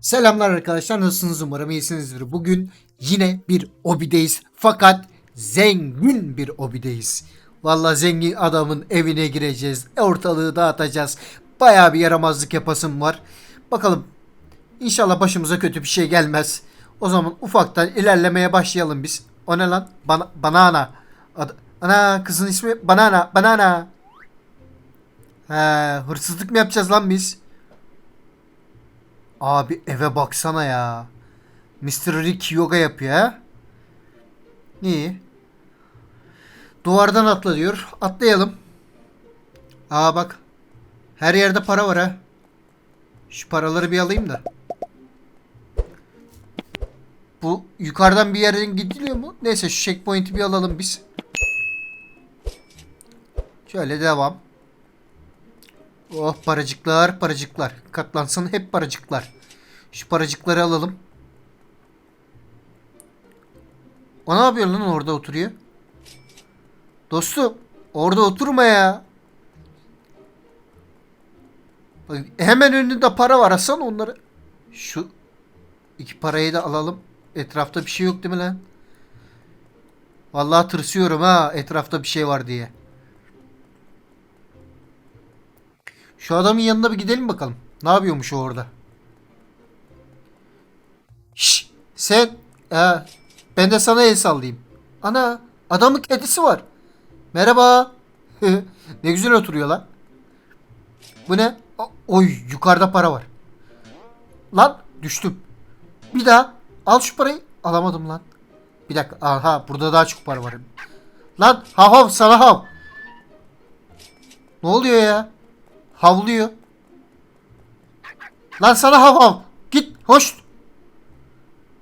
Selamlar arkadaşlar nasılsınız umarım iyisinizdir. Bugün yine bir obideyiz fakat zengin bir obideyiz. Vallahi zengin adamın evine gireceğiz. Ortalığı dağıtacağız. Bayağı bir yaramazlık yapasım var. Bakalım İnşallah başımıza kötü bir şey gelmez. O zaman ufaktan ilerlemeye başlayalım biz. O ne lan? Bana, banana. Ad- ana kızın ismi Banana. Banana. He, hırsızlık mı yapacağız lan biz? Abi eve baksana ya. Mr. Rick yoga yapıyor ha. İyi. Duvardan atla diyor. Atlayalım. Aa bak. Her yerde para var ha. Şu paraları bir alayım da. Bu yukarıdan bir yerden gidiliyor mu? Neyse şu checkpoint'i bir alalım biz. Şöyle devam. Oh paracıklar paracıklar. Katlansın hep paracıklar. Şu paracıkları alalım. O ne yapıyor lan orada oturuyor? Dostum orada oturma ya. Bak, hemen önünde para var Hasan onları. Şu iki parayı da alalım. Etrafta bir şey yok değil mi lan? Vallahi tırsıyorum ha etrafta bir şey var diye. Şu adamın yanına bir gidelim bakalım. Ne yapıyormuş o orada? Şş, sen e, ben de sana el sallayayım. Ana adamın kedisi var. Merhaba. ne güzel oturuyor lan. Bu ne? Oy yukarıda para var. Lan düştüm. Bir daha al şu parayı. Alamadım lan. Bir dakika. Aha burada daha çok para var. Lan hav hav sana hav. Ne oluyor ya? Havlıyor. Lan sana hav hav. Git hoş.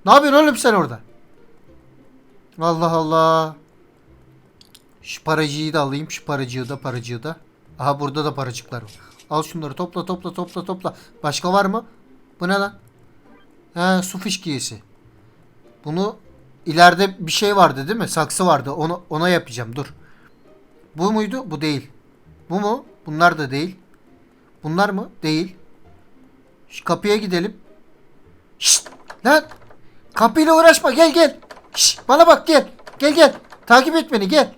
Ne yapıyorsun oğlum sen orada? Allah Allah. Şu paracıyı da alayım. Şu paracığı da paracığı da. Aha burada da paracıklar var. Al şunları topla topla topla topla. Başka var mı? Bu ne lan? He su fışkiyesi. Bunu ileride bir şey vardı değil mi? Saksı vardı. Onu ona yapacağım. Dur. Bu muydu? Bu değil. Bu mu? Bunlar da değil. Bunlar mı? Değil. Şu kapıya gidelim. Şşt! Lan! Kapıyla uğraşma. Gel gel. Şşt! Bana bak gel. Gel gel. Takip et beni gel.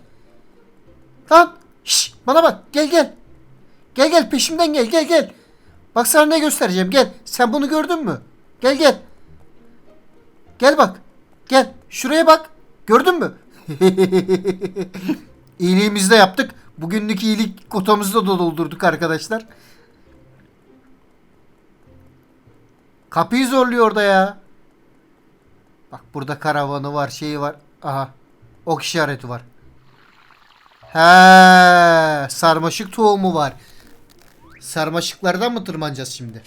Lan! Şşt! Bana bak. Gel gel. Gel gel peşimden gel gel gel. Bak sana ne göstereceğim gel. Sen bunu gördün mü? Gel gel. Gel bak. Gel. Şuraya bak. Gördün mü? İyiliğimizi de yaptık. Bugünlük iyilik kotamızı da doldurduk arkadaşlar. Kapıyı zorluyor orada ya. Bak burada karavanı var, şeyi var. Aha. Ok işareti var. He, sarmaşık tohumu var. Sarmaşıklardan mı tırmanacağız şimdi?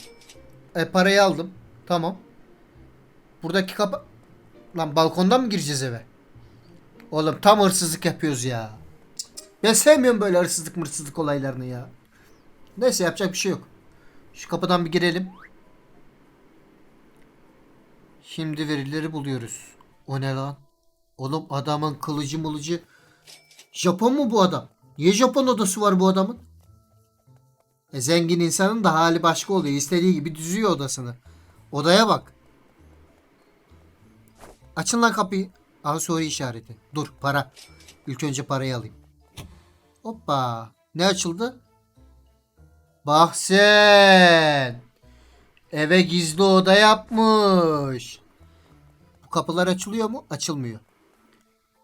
E parayı aldım. Tamam. Buradaki kapı... Lan balkondan mı gireceğiz eve? Oğlum tam hırsızlık yapıyoruz ya. Ben sevmiyorum böyle hırsızlık mırsızlık olaylarını ya. Neyse yapacak bir şey yok. Şu kapıdan bir girelim. Şimdi verileri buluyoruz. O ne lan? Oğlum adamın kılıcı mılıcı. Japon mu bu adam? Niye Japon odası var bu adamın? E, zengin insanın da hali başka oluyor. İstediği gibi düzüyor odasını. Odaya bak. Açın lan kapıyı. Aha soru işareti. Dur para. İlk önce parayı alayım. Hoppa. Ne açıldı? Bak sen. Eve gizli oda yapmış. Kapılar açılıyor mu? Açılmıyor.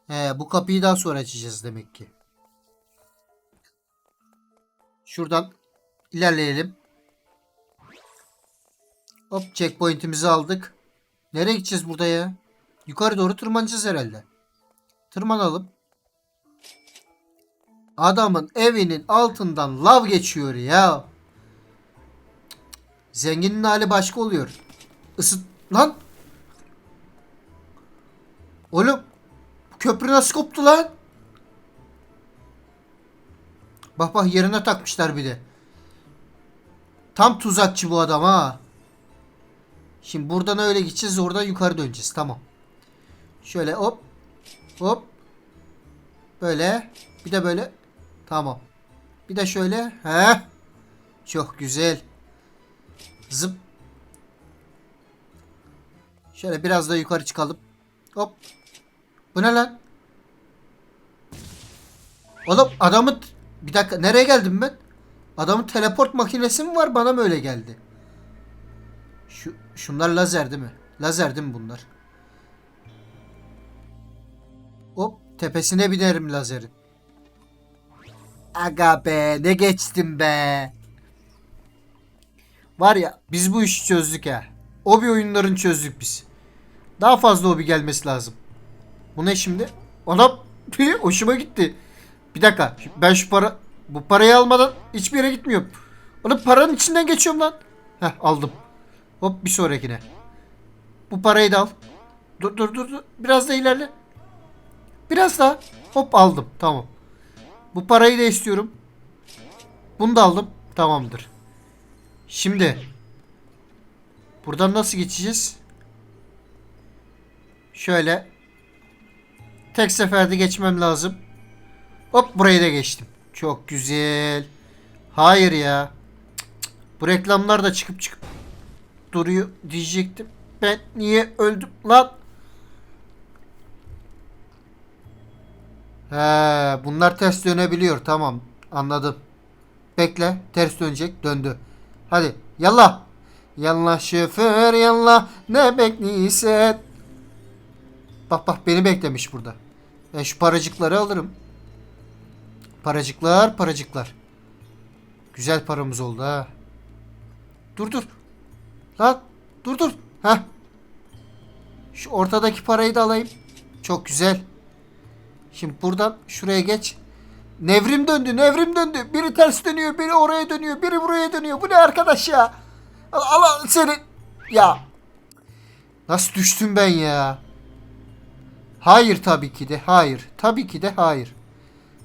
He, bu kapıyı daha sonra açacağız demek ki. Şuradan ilerleyelim. Hop checkpoint'imizi aldık. Nereye gideceğiz burada ya? Yukarı doğru tırmanacağız herhalde. Tırmanalım. Adamın evinin altından lav geçiyor ya. Zenginin hali başka oluyor. Isıt lan. Oğlum köprü nasıl koptu lan? Bak bak yerine takmışlar bir de. Tam tuzakçı bu adam ha. Şimdi buradan öyle gideceğiz oradan yukarı döneceğiz tamam. Şöyle hop hop böyle bir de böyle tamam. Bir de şöyle he çok güzel. Zıp Şöyle biraz da yukarı çıkalım. Hop. Bu ne lan? Oğlum adamın... Bir dakika nereye geldim ben? Adamın teleport makinesi mi var bana mı öyle geldi? Şu, şunlar lazer değil mi? Lazer değil mi bunlar? Hop tepesine binerim lazerin. Aga be ne geçtim be. Var ya biz bu işi çözdük ha. Obi oyunlarını çözdük biz. Daha fazla obi gelmesi lazım. Bu ne şimdi? Anam hoşuma gitti. Bir dakika ben şu para bu parayı almadan hiçbir yere gitmiyorum. Onu paranın içinden geçiyorum lan. Heh aldım. Hop bir sonrakine. Bu parayı da al. Dur dur dur dur. Biraz da ilerle. Biraz daha. Hop aldım. Tamam. Bu parayı da istiyorum. Bunu da aldım. Tamamdır. Şimdi buradan nasıl geçeceğiz? Şöyle tek seferde geçmem lazım. Hop burayı da geçtim. Çok güzel. Hayır ya. Bu reklamlar da çıkıp çıkıp duruyor diyecektim. Ben niye öldüm lan? He, bunlar ters dönebiliyor. Tamam. Anladım. Bekle. Ters dönecek. Döndü. Hadi. Yallah. Yallah şoför yallah. Ne bekliysen. Bak bak beni beklemiş burada. Ben şu paracıkları alırım. Paracıklar paracıklar. Güzel paramız oldu ha. Dur dur. Lan dur dur. Ha. Şu ortadaki parayı da alayım. Çok güzel. Şimdi buradan şuraya geç. Nevrim döndü, nevrim döndü. Biri ters dönüyor, biri oraya dönüyor, biri buraya dönüyor. Bu ne arkadaş ya? Al, al seni. Ya. Nasıl düştüm ben ya? Hayır tabii ki de, hayır. Tabii ki de hayır.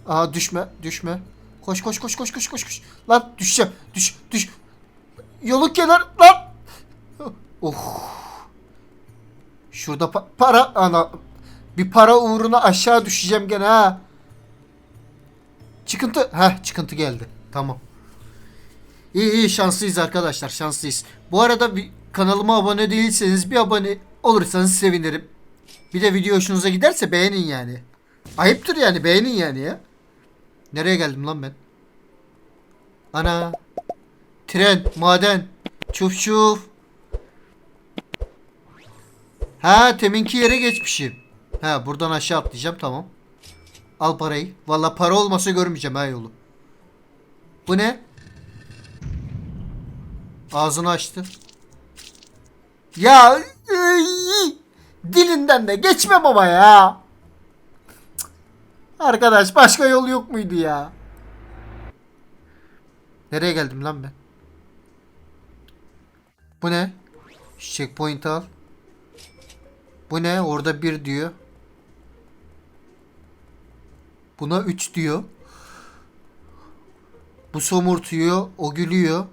Aha düşme, düşme. Koş koş koş koş koş koş koş. Lan düşeceğim. Düş, düş. Yolun kenar lan. Oh. Şurada pa- para ana bir para uğruna aşağı düşeceğim gene ha. Çıkıntı. Heh çıkıntı geldi. Tamam. İyi iyi şanslıyız arkadaşlar şanslıyız. Bu arada bir kanalıma abone değilseniz bir abone olursanız sevinirim. Bir de video hoşunuza giderse beğenin yani. Ayıptır yani beğenin yani ya. Nereye geldim lan ben? Ana. Tren, maden. Çuf çuf. Ha teminki yere geçmişim. Ha buradan aşağı atlayacağım tamam. Al parayı. Valla para olmasa görmeyeceğim ha yolu. Bu ne? Ağzını açtı. Ya dilinden de geçmem ama ya. Arkadaş başka yol yok muydu ya? Nereye geldim lan ben? Bu ne? Checkpoint al. Bu ne? Orada bir diyor. Buna 3 diyor. Bu somurtuyor, o gülüyor.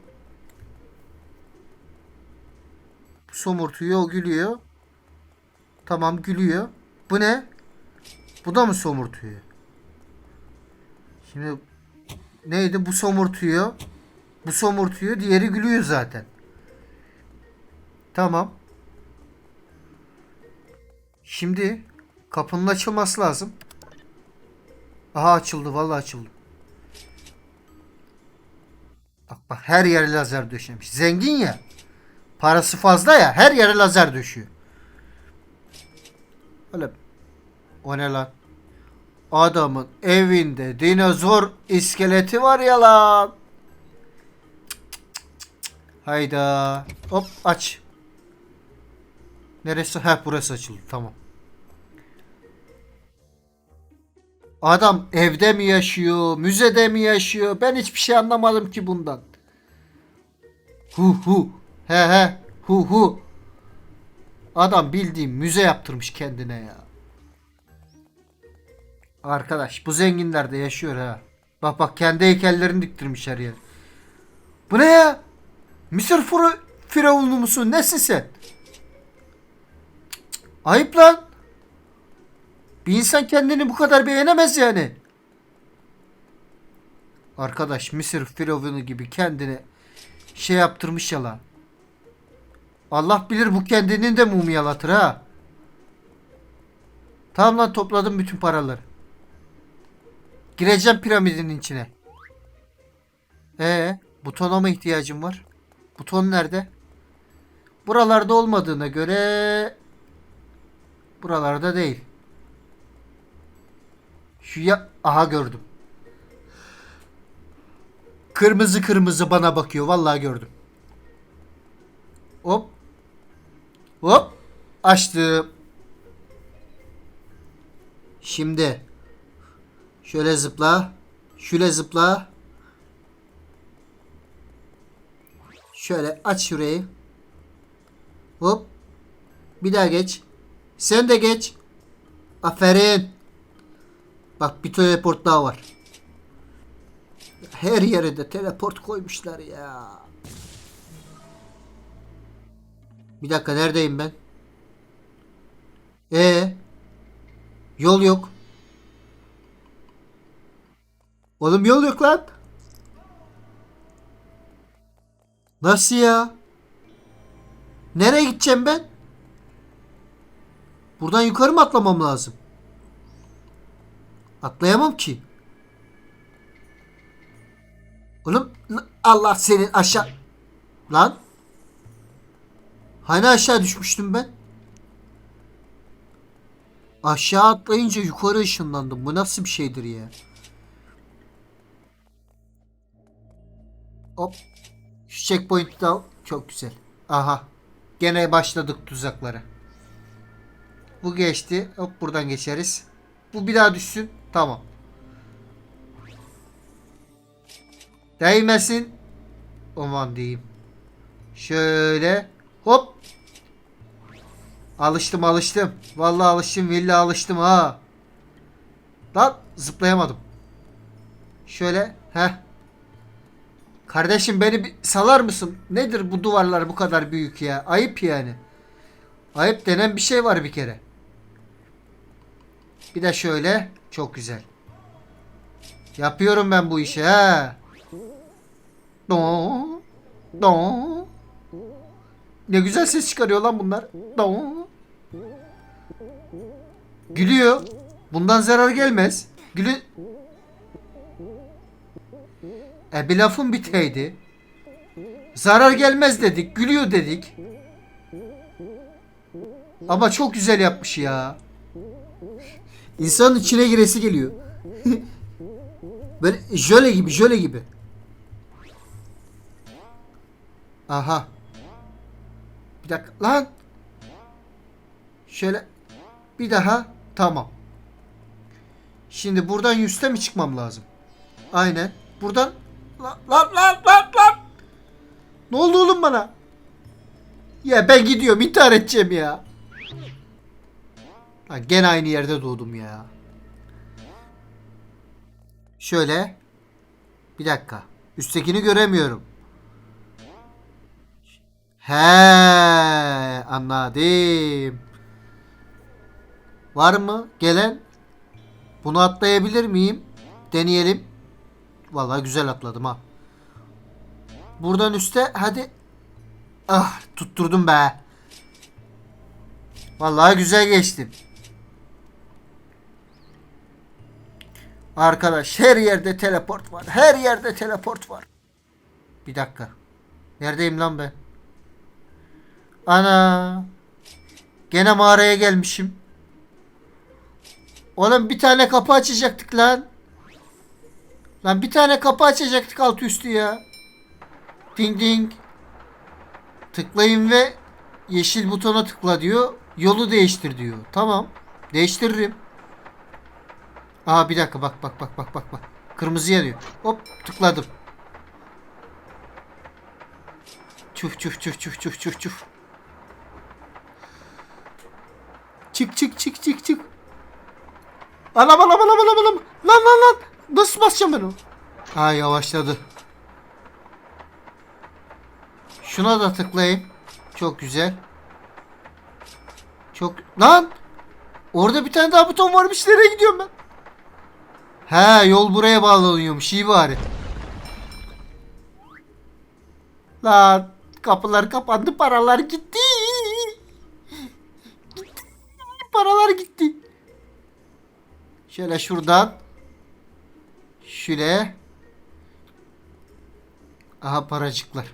Bu somurtuyor, o gülüyor. Tamam gülüyor. Bu ne? Bu da mı somurtuyor? Şimdi neydi? Bu somurtuyor. Bu somurtuyor, diğeri gülüyor zaten. Tamam. Şimdi kapının açılması lazım. Aha açıldı vallahi açıldı. Bak bak her yere lazer döşemiş. Zengin ya. Parası fazla ya her yere lazer döşüyor. Öyle. O ne lan? Adamın evinde dinozor iskeleti var ya lan. Hayda. Hop aç. Neresi? Heh burası açıldı. Tamam. Adam evde mi yaşıyor? Müzede mi yaşıyor? Ben hiçbir şey anlamadım ki bundan. Hu hu. He he. Hu hu. Adam bildiğim müze yaptırmış kendine ya. Arkadaş bu zenginler de yaşıyor ha. Bak bak kendi heykellerini diktirmiş her yer. Bu ne ya? Mısır furu firavunu musun? Nesin sen? Ayıp lan. Bir insan kendini bu kadar beğenemez yani. Arkadaş Mısır firavunu gibi kendine şey yaptırmış ya lan. Allah bilir bu kendini de mumyalatır ha. Tamam lan topladım bütün paraları. Gireceğim piramidin içine. Ee, butona mı ihtiyacım var? Buton nerede? Buralarda olmadığına göre buralarda değil. Şu ya aha gördüm. Kırmızı kırmızı bana bakıyor. Vallahi gördüm. Hop. Hop. Açtım. Şimdi şöyle zıpla. Şöyle zıpla. Şöyle aç şurayı. Hop. Bir daha geç. Sen de geç. Aferin. Bak bir teleport daha var. Her yere de teleport koymuşlar ya. Bir dakika neredeyim ben? Ee, yol yok. Oğlum yol yok lan. Nasıl ya? Nereye gideceğim ben? Buradan yukarı mı atlamam lazım? Atlayamam ki. Oğlum Allah senin aşağı... Lan. Hani aşağı düşmüştüm ben? Aşağı atlayınca yukarı ışınlandım. Bu nasıl bir şeydir ya? Hop. Şu checkpoint'i al. Çok güzel. Aha. Gene başladık tuzaklara. Bu geçti. Hop buradan geçeriz. Bu bir daha düşsün. Tamam. Değmesin. Aman diyeyim. Şöyle. Hop. Alıştım alıştım. Vallahi alıştım. Villa alıştım ha. Lan zıplayamadım. Şöyle. Heh. Kardeşim beni bir salar mısın? Nedir bu duvarlar bu kadar büyük ya? Ayıp yani. Ayıp denen bir şey var bir kere. Bir de şöyle. Çok güzel. Yapıyorum ben bu işi ha. Do. Do. Ne güzel ses çıkarıyor lan bunlar. Gülüyor. Bundan zarar gelmez. Gülü... E bir lafın biteydi. Zarar gelmez dedik. Gülüyor dedik. Ama çok güzel yapmış ya. İnsanın içine giresi geliyor. Böyle jöle gibi jöle gibi. Aha. Bir dakika lan. Şöyle bir daha tamam. Şimdi buradan yüzde mi çıkmam lazım? Aynen. Buradan lan lan lan lan lan. Ne oldu oğlum bana? Ya ben gidiyorum intihar edeceğim ya. Lan gene aynı yerde doğdum ya. Şöyle. Bir dakika. Üsttekini göremiyorum. He, anladım. Var mı gelen? Bunu atlayabilir miyim? Deneyelim. Vallahi güzel atladım ha. Buradan üste hadi. Ah tutturdum be. Vallahi güzel geçtim. Arkadaş her yerde teleport var. Her yerde teleport var. Bir dakika. Neredeyim lan ben? Ana. Gene mağaraya gelmişim. Oğlum bir tane kapı açacaktık lan. Lan bir tane kapı açacaktık alt üstü ya. Ding ding. Tıklayın ve yeşil butona tıkla diyor. Yolu değiştir diyor. Tamam. Değiştiririm. Aa bir dakika bak bak bak bak bak bak. Kırmızıya diyor. Hop tıkladım. Çuf çuf çuf çuf çuf çuf çuf. Çık çık çık çık çık. Anam anam anam anam anam. Lan lan lan. Nasıl basacağım ben onu? Ha yavaşladı. Şuna da tıklayayım. Çok güzel. Çok... Lan! Orada bir tane daha buton varmış. Nereye gidiyorum ben? He yol buraya bağlanıyormuş. İyi bari. Lan kapılar kapandı. Paralar gitti. paralar gitti. Şöyle şuradan. Şöyle. Aha paracıklar.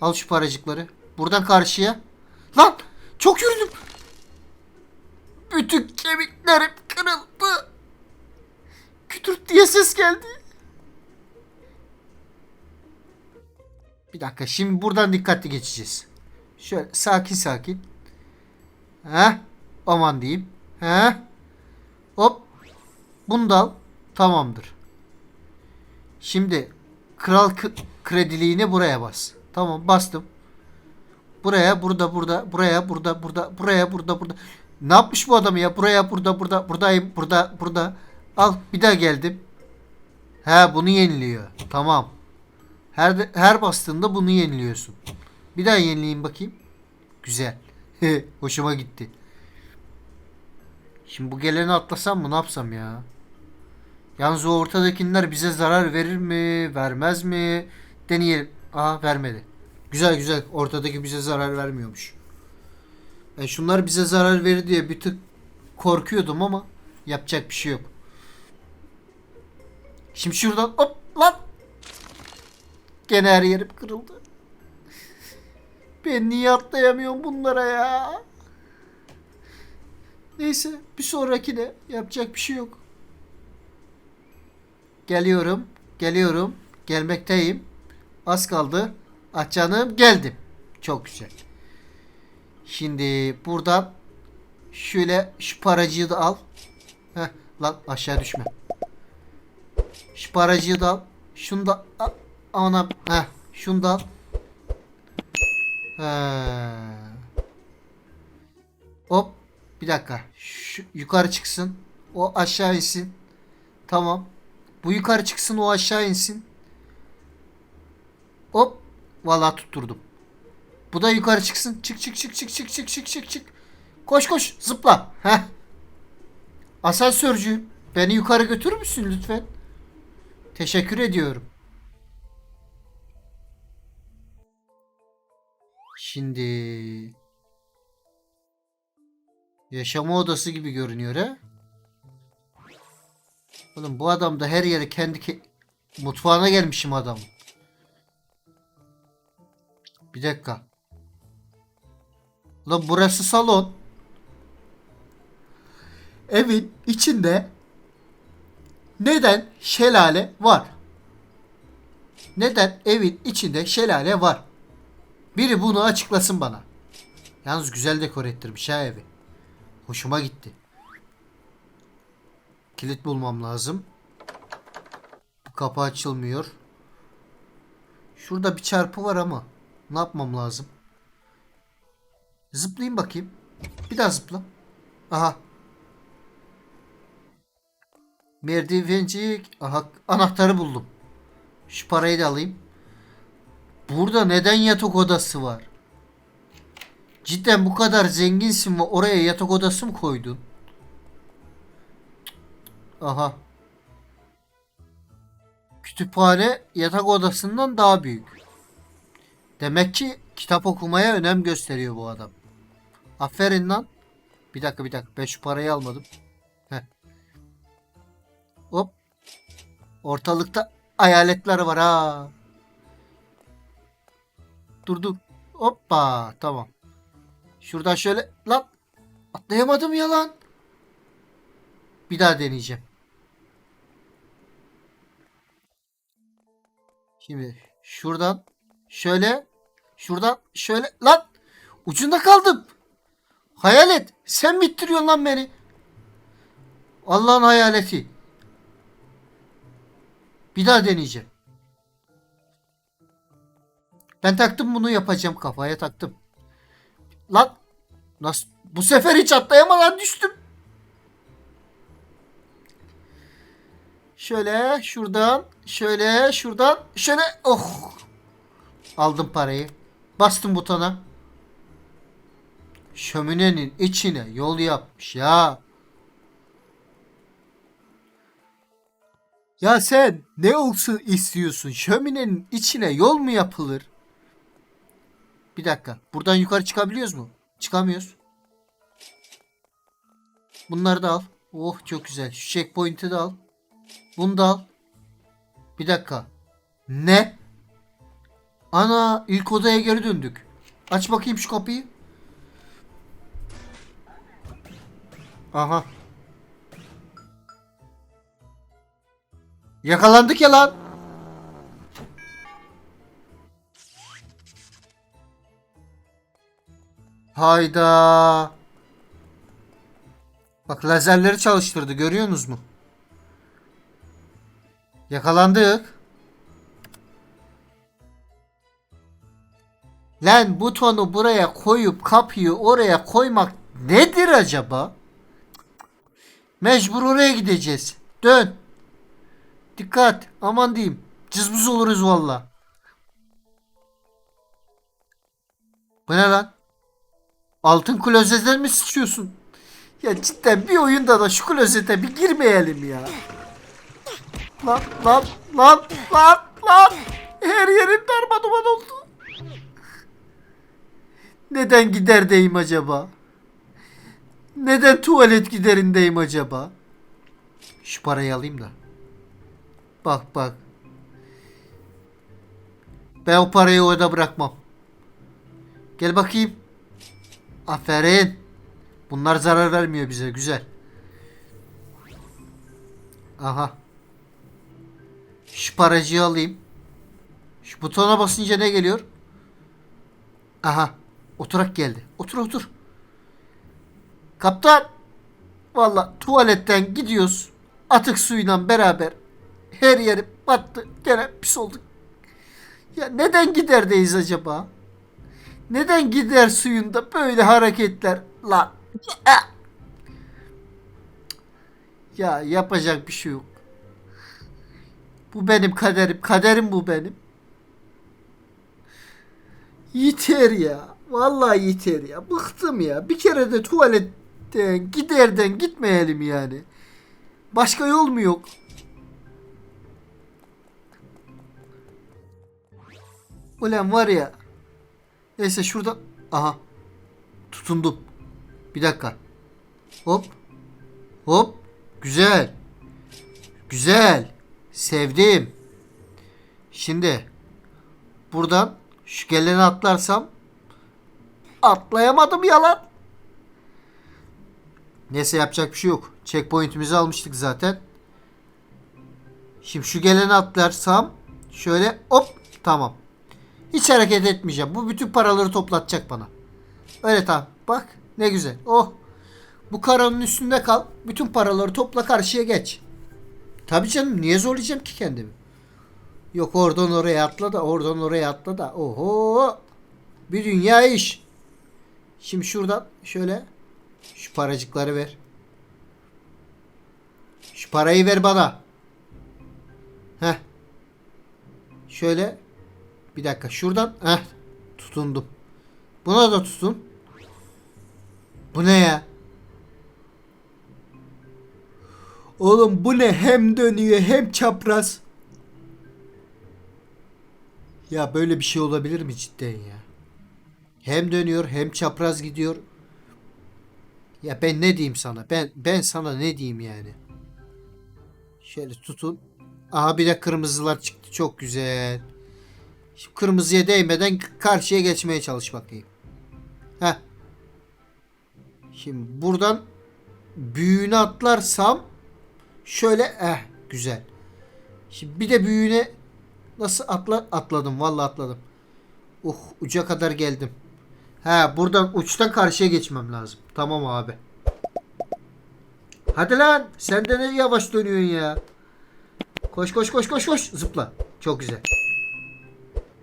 Al şu paracıkları. Buradan karşıya. Lan çok yürüdüm. Bütün kemiklerim kırıldı. Kütürt diye ses geldi. Bir dakika şimdi buradan dikkatli geçeceğiz. Şöyle sakin sakin. He? Aman diyeyim. He? Hop. Bunu da al. Tamamdır. Şimdi kral krediliğini buraya bas. Tamam bastım. Buraya, burada, burada, buraya, burada, burada, buraya, burada, burada. Ne yapmış bu adam ya? Buraya, burada, burada, buradayım, burada, burada. Al, bir daha geldim. He, bunu yeniliyor. Tamam. Her her bastığında bunu yeniliyorsun. Bir daha yenileyim bakayım. Güzel. Hoşuma gitti. Şimdi bu geleni atlasam mı? Ne yapsam ya? Yalnız o ortadakiler bize zarar verir mi? Vermez mi? Deneyelim. Aha vermedi. Güzel güzel. Ortadaki bize zarar vermiyormuş. E şunlar bize zarar verir diye bir tık korkuyordum ama yapacak bir şey yok. Şimdi şuradan hop lan. Gene her yerim kırıldı. Ben niye atlayamıyorum bunlara ya? Neyse bir sonrakine yapacak bir şey yok. Geliyorum. Geliyorum. Gelmekteyim. Az kaldı. Ah geldim. Çok güzel. Şimdi buradan şöyle şu paracığı da al. Heh, lan aşağı düşme. Şu paracığı da al. Şunu da al. Anam. Heh, şunu da al. He. Hop. Bir dakika. Şu yukarı çıksın. O aşağı insin. Tamam. Bu yukarı çıksın o aşağı insin. Hop. Vallahi tutturdum. Bu da yukarı çıksın. Çık çık çık çık çık çık çık çık çık. Koş koş zıpla. Heh. Asansörcüyüm. Beni yukarı götürür müsün lütfen? Teşekkür ediyorum. Şimdi yaşama odası gibi görünüyor ha? Oğlum bu adam da her yere kendi ke- mutfağına gelmişim adam. Bir dakika. Ulan burası salon. Evin içinde neden şelale var? Neden evin içinde şelale var? Biri bunu açıklasın bana. Yalnız güzel dekor ettirmiş ha evi. Hoşuma gitti. Kilit bulmam lazım. Bu kapı açılmıyor. Şurada bir çarpı var ama. Ne yapmam lazım? Zıplayayım bakayım. Bir daha zıpla. Aha. Merdivencik. Aha anahtarı buldum. Şu parayı da alayım. Burada neden yatak odası var? Cidden bu kadar zenginsin ve oraya yatak odası mı koydun? Aha. Kütüphane yatak odasından daha büyük. Demek ki kitap okumaya önem gösteriyor bu adam. Aferin lan. Bir dakika bir dakika. Ben şu parayı almadım. Heh. Hop. Ortalıkta hayaletler var ha. Dur dur. Hoppa. Tamam. Şuradan şöyle. Lan. Atlayamadım ya lan. Bir daha deneyeceğim. Şimdi şuradan şöyle şuradan şöyle lan ucunda kaldım. Hayalet sen mi ittiriyorsun lan beni? Allah'ın hayaleti. Bir daha deneyeceğim. Ben taktım bunu yapacağım kafaya taktım. Lan nasıl bu sefer hiç atlayamadan düştüm. Şöyle şuradan şöyle şuradan şöyle. Oh! Aldım parayı. Bastım butona. Şöminenin içine yol yapmış ya. Ya sen ne olsun istiyorsun? Şöminenin içine yol mu yapılır? Bir dakika. Buradan yukarı çıkabiliyoruz mu? Çıkamıyoruz. Bunları da al. Oh çok güzel. Şu checkpoint'i de al. Bunu da al. Bir dakika. Ne? Ana ilk odaya geri döndük. Aç bakayım şu kapıyı. Aha. Yakalandık ya lan. Hayda. Bak lazerleri çalıştırdı görüyorsunuz mu? Yakalandık. Lan butonu buraya koyup kapıyı oraya koymak nedir acaba? Mecbur oraya gideceğiz. Dön. Dikkat. Aman diyeyim. Cızbız oluruz valla. Bu ne lan? Altın klozete mi sıçıyorsun? Ya cidden bir oyunda da şu klozete bir girmeyelim ya. Lan lan lan lan lan. Her yerim darmaduman oldu. Neden giderdeyim acaba? Neden tuvalet giderindeyim acaba? Şu parayı alayım da. Bak bak. Ben o parayı orada bırakmam. Gel bakayım. Aferin. Bunlar zarar vermiyor bize. Güzel. Aha. Paracığı alayım. Şu butona basınca ne geliyor? Aha. Oturak geldi. Otur otur. Kaptan. Valla tuvaletten gidiyoruz. Atık suyla beraber. Her yerim battı. Gene pis olduk. Ya neden giderdeyiz acaba? Neden gider suyunda böyle hareketler lan? Ya yapacak bir şey yok. Bu benim kaderim. Kaderim bu benim. Yeter ya. Vallahi yeter ya. Bıktım ya. Bir kere de tuvaletten giderden gitmeyelim yani. Başka yol mu yok? Ulan var ya. Neyse şurada. Aha. Tutundum. Bir dakika. Hop. Hop. Güzel. Güzel. Sevdim. Şimdi buradan şu geleni atlarsam atlayamadım yalan. Neyse yapacak bir şey yok. Checkpoint'imizi almıştık zaten. Şimdi şu geleni atlarsam şöyle hop tamam. Hiç hareket etmeyeceğim. Bu bütün paraları toplatacak bana. Öyle tamam. Bak ne güzel. Oh. Bu karanın üstünde kal. Bütün paraları topla karşıya geç. Tabii canım niye zorlayacağım ki kendimi? Yok oradan oraya atla da oradan oraya atla da. Oho. Bir dünya iş. Şimdi şuradan şöyle şu paracıkları ver. Şu parayı ver bana. Heh. Şöyle bir dakika şuradan heh tutundum. Buna da tutun. Bu ne ya? Oğlum bu ne? Hem dönüyor hem çapraz. Ya böyle bir şey olabilir mi cidden ya? Hem dönüyor hem çapraz gidiyor. Ya ben ne diyeyim sana? Ben ben sana ne diyeyim yani? Şöyle tutun. Aha bir de kırmızılar çıktı. Çok güzel. Şimdi kırmızıya değmeden karşıya geçmeye çalış bakayım. Heh. Şimdi buradan büyüğünü atlarsam şöyle eh güzel. Şimdi bir de büyüğüne nasıl atla atladım vallahi atladım. Uh uca kadar geldim. He buradan uçtan karşıya geçmem lazım. Tamam abi. Hadi lan sen de ne yavaş dönüyorsun ya. Koş koş koş koş koş zıpla. Çok güzel.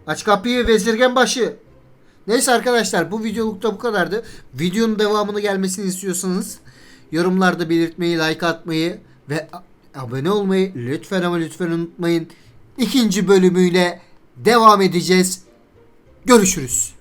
Aç kapıyı vezirgen başı. Neyse arkadaşlar bu videolukta bu kadardı. Videonun devamını gelmesini istiyorsanız yorumlarda belirtmeyi, like atmayı ve abone olmayı lütfen ama lütfen unutmayın. İkinci bölümüyle devam edeceğiz. Görüşürüz.